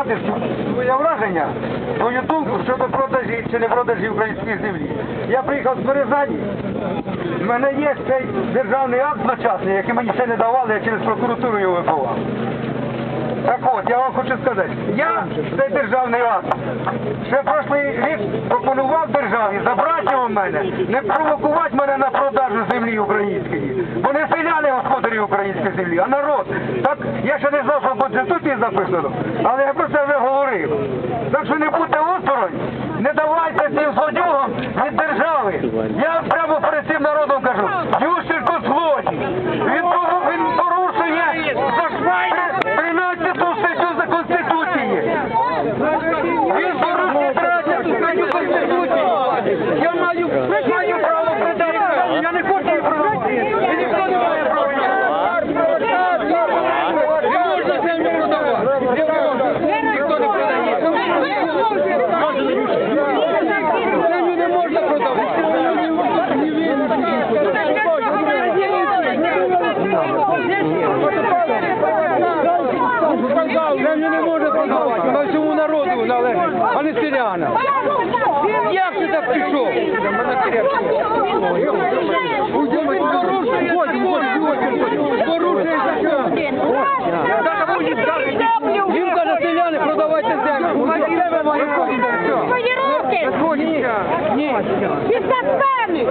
Своє враження, свою думку щодо продажі чи не продажі української землі. Я приїхав з Березані, в мене є цей державний акт злочасний, який мені ще не давали, я через прокуратуру його вибивав. Так от, я вам хочу сказати, я цей державний акт ще прошлий рік пропонував державі забрати його в мене, не провокувати мене на продажу землі української. Бо не селяни української землі, а народ. Так я ще не знав, що в Конституції записано, але я про це вже говорив. Так що не будьте осторонь, не давайте цим злодюгам від держави. Я прямо перед цим народом кажу, Ющенко злодій. Він порушує за 13 статтю за Конституції. Він порушує 13 статтю Конституції. Я маю, маю право продати. Я не хочу її продавати. І ніхто не має права. Не можна землю продавати. Не можна. Ніхто не продає. Землю не можна продавати. Землю не можна продавати. Вона всьому народу належить, а не селянам. Як ти так пішов? Він каже, селяни, продавайте землю. Свої руки! Ні. Після сцени!